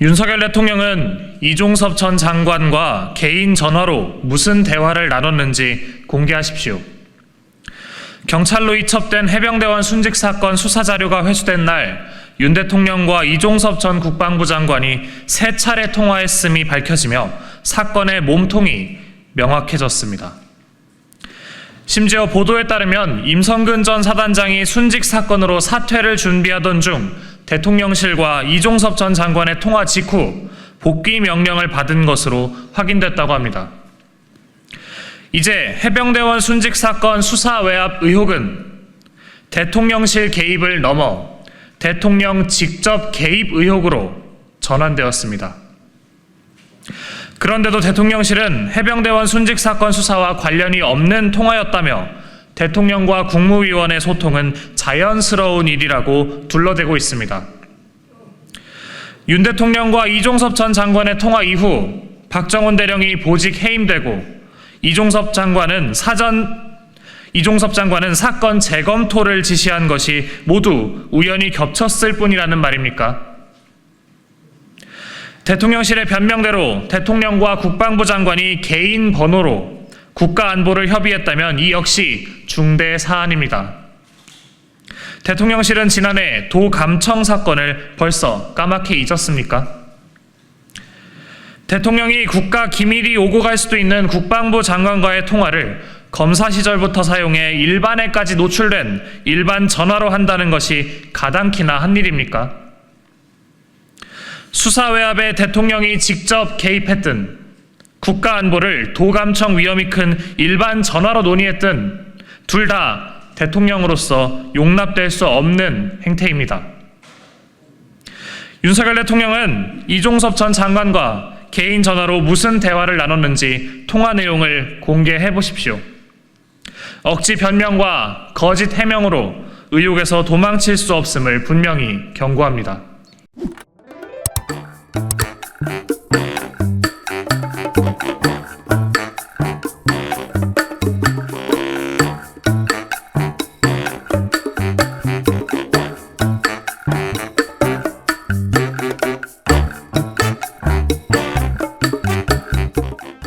윤석열 대통령은 이종섭 전 장관과 개인 전화로 무슨 대화를 나눴는지 공개하십시오. 경찰로 이첩된 해병대원 순직 사건 수사 자료가 회수된 날 윤 대통령과 이종섭 전 국방부 장관이 세 차례 통화했음이 밝혀지며 사건의 몸통이 명확해졌습니다. 심지어 보도에 따르면 임성근 전 사단장이 순직 사건으로 사퇴를 준비하던 중 대통령실과 이종섭 전 장관의 통화 직후 복귀 명령을 받은 것으로 확인됐다고 합니다. 이제 해병대원 순직 사건 수사 외압 의혹은 대통령실 개입을 넘어 대통령 직접 개입 의혹으로 전환되었습니다. 그런데도 대통령실은 해병대원 순직 사건 수사와 관련이 없는 통화였다며 대통령과 국무위원의 소통은 자연스러운 일이라고 둘러대고 있습니다. 윤 대통령과 이종섭 전 장관의 통화 이후 박정훈 대령이 보직 해임되고 이종섭 장관은 사전 이종섭 장관은 사건 재검토를 지시한 것이 모두 우연히 겹쳤을 뿐이라는 말입니까? 대통령실의 변명대로 대통령과 국방부 장관이 개인 번호로 국가 안보를 협의했다면 이 역시 중대 사안입니다. 대통령실은 지난해 도 감청 사건을 벌써 까맣게 잊었습니까? 대통령이 국가 기밀이 오고 갈 수도 있는 국방부 장관과의 통화를 검사 시절부터 사용해 일반에까지 노출된 일반 전화로 한다는 것이 가당키나 한 일입니까? 수사 외압에 대통령이 직접 개입했든 국가 안보를 도감청 위험이 큰 일반 전화로 논의했든 둘 다 대통령으로서 용납될 수 없는 행태입니다. 윤석열 대통령은 이종섭 전 장관과 개인 전화로 무슨 대화를 나눴는지 통화 내용을 공개해 보십시오. 억지 변명과 거짓 해명으로 의혹에서 도망칠 수 없음을 분명히 경고합니다.